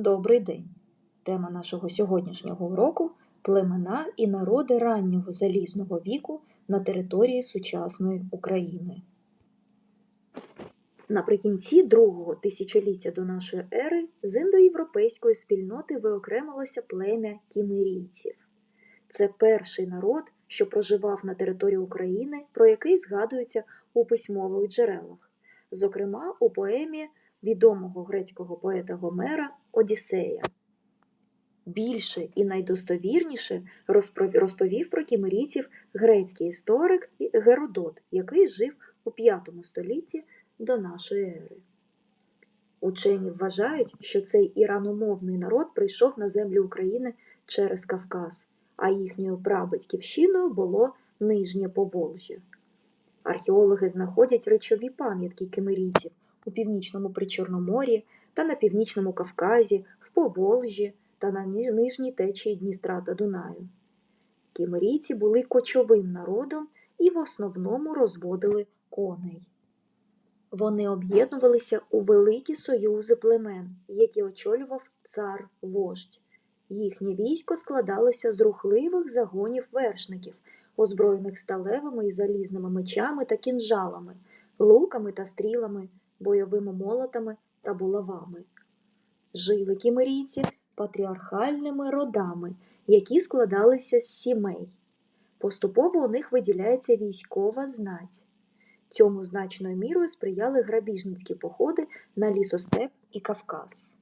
Добрий день! Тема нашого сьогоднішнього уроку племена і народи раннього залізного віку на території сучасної України. Наприкінці другого тисячоліття до нашої ери з індоєвропейської спільноти виокремилося плем'я кімерійців. Це перший народ, що проживав на території України, про який згадується у письмових джерелах, зокрема у поемі відомого грецького поета Гомера Одіссея. Більше і найдостовірніше розповів про кімерійців грецький історик Геродот, який жив у V столітті до нашої ери. Учені вважають, що цей іраномовний народ прийшов на землю України через Кавказ, а їхньою прабатьківщиною було Нижнє Поволжя. Археологи знаходять речові пам'ятки кимерійців у північному Причорномор'ї та на північному Кавказі, в Поволжі та на нижній течії Дністра та Дунаю. Кімерійці були кочовим народом і в основному розводили коней. Вони об'єднувалися у великі союзи племен, які очолював цар вождь. Їхнє військо складалося з рухливих загонів вершників, озброєних сталевими і залізними мечами та кінжалами, луками та стрілами, бойовими молотами та булавами. Жили кімерійці патріархальними родами, які складалися з сімей. Поступово у них виділяється військова знать. Цьому значною мірою сприяли грабіжницькі походи на лісостеп і Кавказ.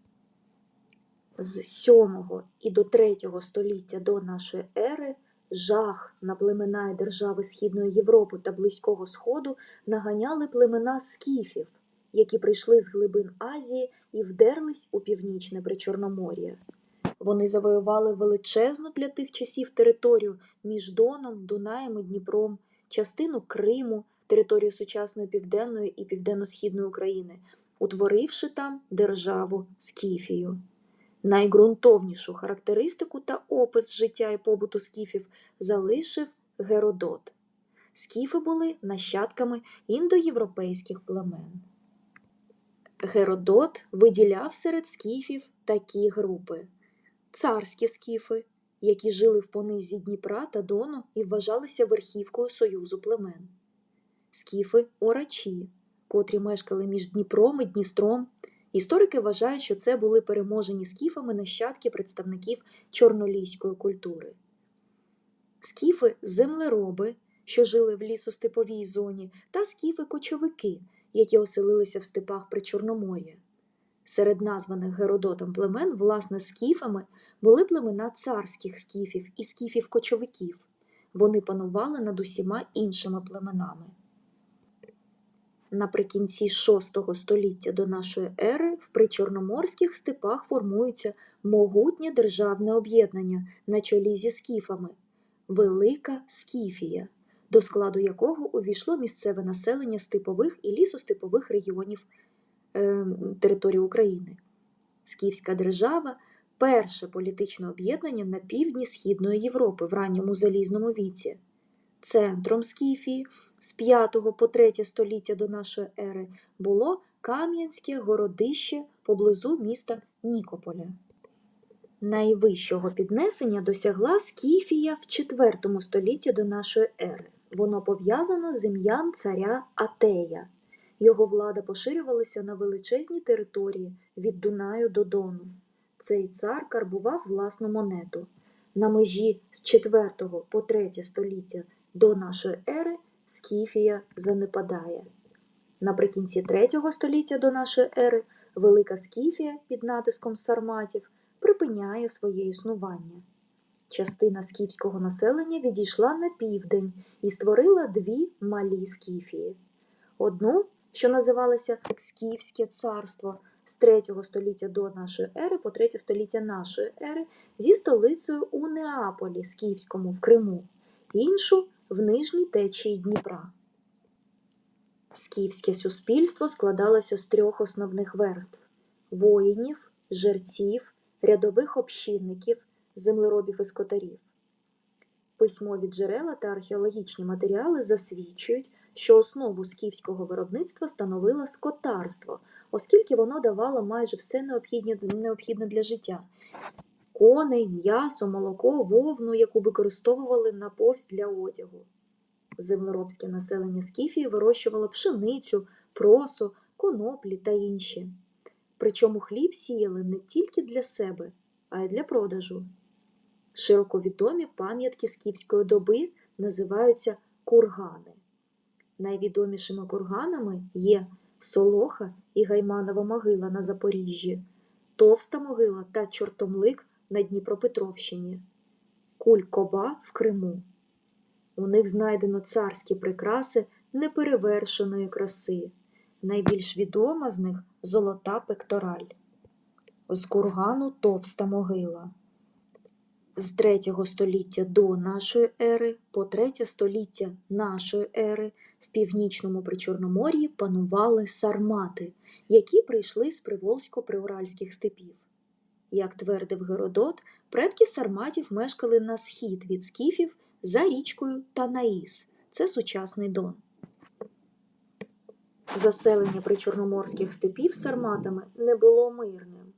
З 7 і до 3 століття до нашої ери жах на племена і держави Східної Європи та Близького Сходу наганяли племена скіфів, які прийшли з глибин Азії і вдерлись у північне Причорномор'я. Вони завоювали величезну для тих часів територію між Доном, Дунаєм і Дніпром, частину Криму, територію сучасної південної і південно-східної України, утворивши там державу Скіфію. Найґрунтовнішу характеристику та опис життя і побуту скіфів залишив Геродот. Скіфи були нащадками індоєвропейських племен. Геродот виділяв серед скіфів такі групи: царські скіфи, які жили в понизі Дніпра та Дону і вважалися верхівкою союзу племен, скіфи орачі, котрі мешкали між Дніпром і Дністром. Історики вважають, що це були переможені скіфами нащадки представників чорноліської культури. Скіфи землероби, що жили в лісостеповій зоні, та скіфи-кочовики, які оселилися в степах при Чорномор'я. Серед названих Геродотом племен, власне, скіфами були племена царських скіфів і скіфів-кочовиків. Вони панували над усіма іншими племенами. Наприкінці VI століття до нашої ери в причорноморських степах формується могутнє державне об'єднання на чолі зі скіфами Велика Скіфія, до складу якого увійшло місцеве населення степових і лісостепових регіонів е, території України. Скіфська держава перше політичне об'єднання на півдні Східної Європи в ранньому залізному віці. Центром Скіфії з 5 по 3 століття до нашої ери було Кам'янське городище поблизу міста Нікополя. Найвищого піднесення досягла Скіфія в 4 столітті до нашої ери. Воно пов'язано з ім'ям царя Атея. Його влада поширювалася на величезні території від Дунаю до Дону. Цей цар карбував власну монету. На межі з 4 по 3 століття до нашої ери Скіфія занепадає. Наприкінці 3 століття до нашої ери Велика Скіфія під натиском сарматів припиняє своє існування. Частина скіфського населення відійшла на південь і створила дві малі скіфії. Одну, що називалася Скіфське царство з 3 століття до нашої ери по 3 століття нашої ери зі столицею у Неаполі Скіфському в Криму, іншу в нижній течії Дніпра. Скіфське суспільство складалося з трьох основних верств воїнів, жерців, рядових общинників, землеробів і скотарів. Письмові джерела та археологічні матеріали засвідчують, що основу скіфського виробництва становило скотарство, оскільки воно давало майже все необхідне, необхідне для життя: коней, м'ясо, молоко, вовну, яку використовували на повсь для одягу. Землеробське населення Скіфії вирощувало пшеницю, просо, коноплі та інші. Причому хліб сіяли не тільки для себе, а й для продажу. Широко відомі пам'ятки скіфської доби називаються кургани. Найвідомішими курганами є Солоха і Гайманова могила на Запоріжжі, Товста могила та Чортомлик на Дніпропетровщині, Куль-Коба в Криму. У них знайдено царські прикраси неперевершеної краси. Найбільш відома з них золота пектораль. З кургану товста могила. З 3 століття до нашої ери по 3 століття нашої ери в північному Причорномор'ї панували сармати, які прийшли з приволзько-приуральських степів. Як твердив Геродот, предки сарматів мешкали на схід від скіфів за річкою Танаїс, це сучасний Дон. Заселення причорноморських степів сарматами не було мирним.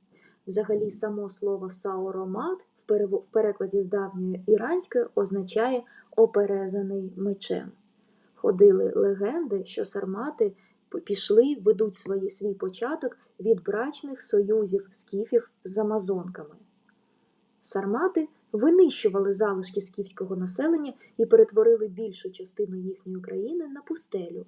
Взагалі, само слово сауромат в перекладі з давньої іранської означає оперезаний мечем. Ходили легенди, що сармати пішли, ведуть свої, свій початок від брачних союзів скіфів з амазонками. Сармати винищували залишки скіфського населення і перетворили більшу частину їхньої країни на пустелю.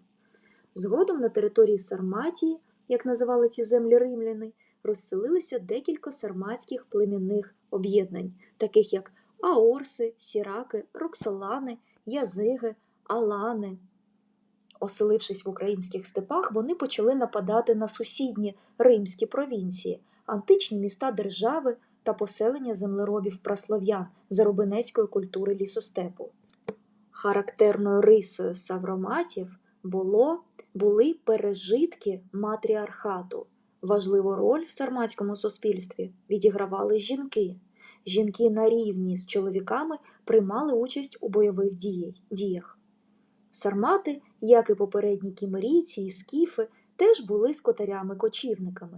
Згодом на території Сарматії, як називали ці землі римляни, розселилися декілька сарматських племінних об'єднань, таких як Аорси, Сіраки, Роксолани, Язиги, Алани. Оселившись в українських степах, вони почали нападати на сусідні римські провінції, античні міста держави та поселення землеробів праслов'ян заробинецької культури лісостепу. Характерною рисою савроматів було, були пережитки матріархату. Важливу роль в сарматському суспільстві відігравали жінки. Жінки на рівні з чоловіками приймали участь у бойових діях-. Сармати, як і попередні кімерійці і скіфи, теж були скотарями-кочівниками.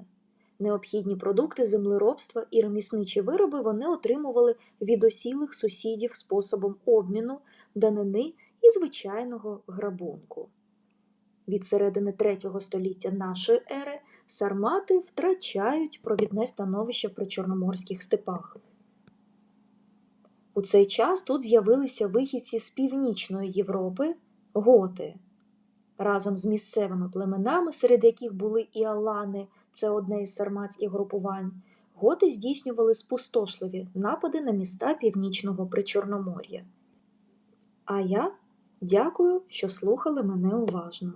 Необхідні продукти землеробства і ремісничі вироби вони отримували від осілих сусідів способом обміну, данини і звичайного грабунку. Від середини третього століття нашої ери сармати втрачають провідне становище в причорноморських степах. У цей час тут з'явилися вихідці з північної Європи готи. Разом з місцевими племенами, серед яких були і алани, це одне із сарматських групувань, готи здійснювали спустошливі напади на міста північного Причорномор'я. А я дякую, що слухали мене уважно.